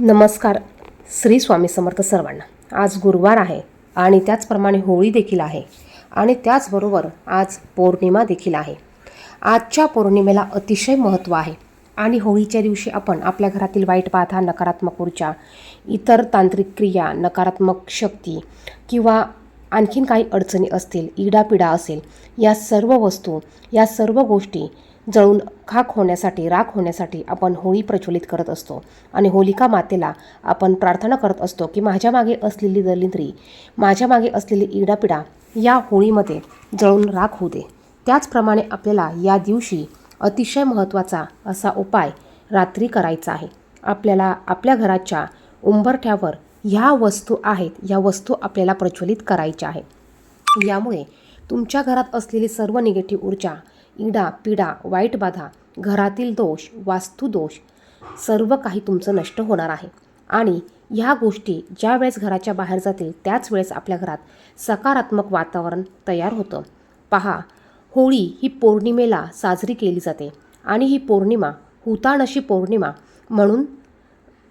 नमस्कार. श्री स्वामी समर्थ सर्वांना. आज गुरुवार आहे आणि त्याचप्रमाणे होळी देखील आहे आणि त्याचबरोबर आज पौर्णिमा देखील आहे. आजच्या पौर्णिमेला अतिशय महत्त्व आहे आणि होळीच्या दिवशी आपण आपल्या घरातील वाईट बाधा नकारात्मक ऊर्जा इतर तांत्रिक क्रिया नकारात्मक शक्ती किंवा आणखीन काही अडचणी असतील इडापिडा असेल या सर्व वस्तू या सर्व गोष्टी जळून खाक होण्यासाठी राख होण्यासाठी आपण होळी प्रज्वलित करत असतो. आणि होलिका मातेला आपण प्रार्थना करत असतो की माझ्या मागे असलेली दलिंद्री माझ्या मागे असलेली इडापिडा या होळीमध्ये जळून राख होऊ दे. त्याचप्रमाणे आपल्याला या दिवशी अतिशय महत्त्वाचा असा उपाय रात्री करायचा आहे. आपल्याला आपल्या घराच्या उंबरठ्यावर ह्या वस्तू आहेत या वस्तू आपल्याला प्रज्वलित करायच्या आहेत. यामुळे तुमच्या घरात असलेली सर्व निगेटिव्ह ऊर्जा इडा पिडा वाईट बाधा घरातील दोष वास्तुदोष सर्व काही तुमचं नष्ट होणार आहे. आणि ह्या गोष्टी ज्या वेळेस घराच्या बाहेर जातील त्याच वेळेस आपल्या घरात सकारात्मक वातावरण तयार होतं. पहा होळी ही पौर्णिमेला साजरी केली जाते आणि ही पौर्णिमा हुताणशी पौर्णिमा म्हणून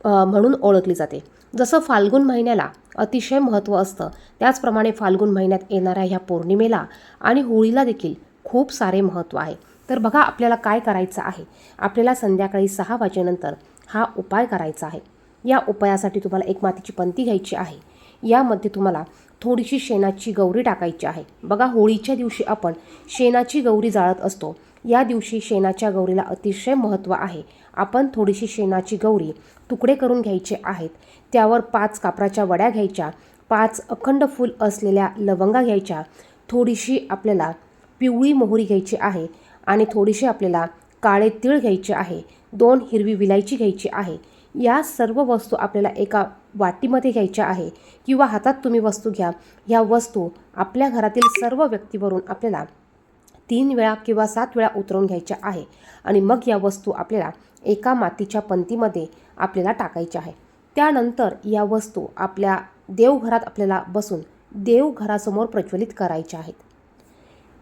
म्हणून ओळखली जाते. जसं फाल्गुन महिन्याला अतिशय महत्त्व असतं त्याचप्रमाणे फाल्गुन महिन्यात येणाऱ्या ह्या पौर्णिमेला आणि होळीला देखील खूप सारे महत्त्व आहे. तर बघा आपल्याला काय करायचं आहे. आपल्याला संध्याकाळी सहा वाजेनंतर हा उपाय करायचा आहे. या उपायासाठी तुम्हाला एक मातीची पंती घ्यायची आहे. यामध्ये तुम्हाला थोडीशी शेणाची गौरी टाकायची आहे. बघा होळीच्या दिवशी आपण शेणाची गौरी जाळत असतो. या दिवशी शेणाच्या गौरीला अतिशय महत्त्व आहे. आपण थोडीशी शेणाची गौरी तुकडे करून घ्यायचे आहेत. त्यावर पाच कापराच्या वड्या घ्यायच्या पाच अखंड फूल असलेल्या लवंगा घ्यायच्या थोडीशी आपल्याला पिवळी मोहरी घ्यायची आहे आणि थोडीशी आपल्याला काळे तीळ घ्यायचे आहे दोन हिरवी विलायची घ्यायची आहे. या सर्व वस्तू आपल्याला एका वाटीमध्ये घ्यायच्या आहे किंवा हातात तुम्ही वस्तू घ्या. ह्या वस्तू आपल्या घरातील सर्व व्यक्तीवरून आपल्याला तीन वेळा किंवा सात वेळा उतरवून घ्यायच्या आहे आणि मग या वस्तू आपल्याला एका मातीच्या पंतीमध्ये आपल्याला टाकायच्या आहे. त्यानंतर या वस्तू आपल्या देवघरात आपल्याला बसून देवघरासमोर प्रज्वलित करायच्या आहेत.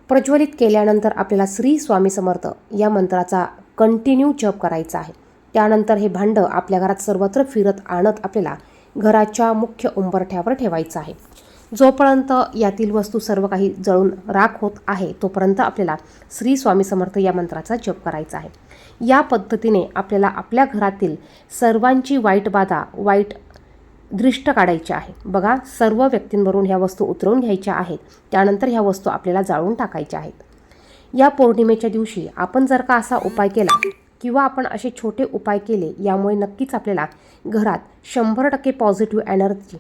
प्रज्वलित केल्यानंतर आपल्याला श्री स्वामी समर्थ या मंत्राचा कंटिन्यू जप करायचा आहे. त्यानंतर हे भांडं आपल्या घरात सर्वत्र फिरत आणत आपल्याला घराच्या मुख्य उंबरठ्यावर ठेवायचं आहे. जोपर्यंत यातील वस्तू सर्व काही जळून राख होत आहे तोपर्यंत आपल्याला श्री स्वामी समर्थ या मंत्राचा जप करायचा आहे. या पद्धतीने आपल्याला आपल्या घरातील सर्वांची वाईट बाधा वाईट दृष्ट काढायचे आहे. बघा सर्व व्यक्तींवरून ह्या वस्तू उतरवून घ्यायच्या आहेत. त्यानंतर ह्या वस्तू आपल्याला जाळून टाकायच्या आहेत. या पौर्णिमेच्या दिवशी आपण जर का असा उपाय केला किंवा आपण असे छोटे उपाय केले यामुळे नक्कीच आपल्याला घरात शंभर टक्के पॉझिटिव्ह एनर्जी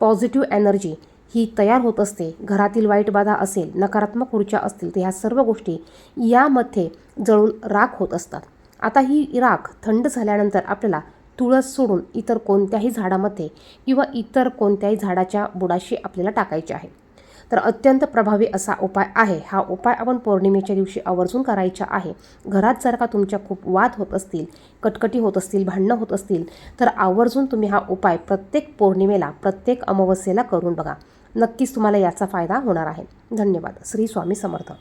पॉझिटिव्ह एनर्जी ही तयार होत असते. घरातील वाईट बाधा असेल नकारात्मक ऊर्जा असतील तर ह्या सर्व गोष्टी यामध्ये जळून राख होत असतात. आता ही राख थंड झाल्यानंतर आपल्याला तुळस सोडून इतर कोणत्याही झाडामध्ये किंवा इतर कोणत्याही झाडाच्या बुडाशी आपल्याला टाकायचे आहे. तर अत्यंत प्रभावी असा उपाय आहे. हा उपाय आपण पौर्णिमेच्या दिवशी आवर्जून करायचा आहे. घरात जर का तुमच्या खूप वाद होत असतील कटकटी होत असतील भांडणं होत असतील तर आवर्जून तुम्ही हा उपाय प्रत्येक पौर्णिमेला प्रत्येक अमावस्येला करून बघा. नक्कीच तुम्हाला याचा फायदा होणार आहे. धन्यवाद. श्री स्वामी समर्थ.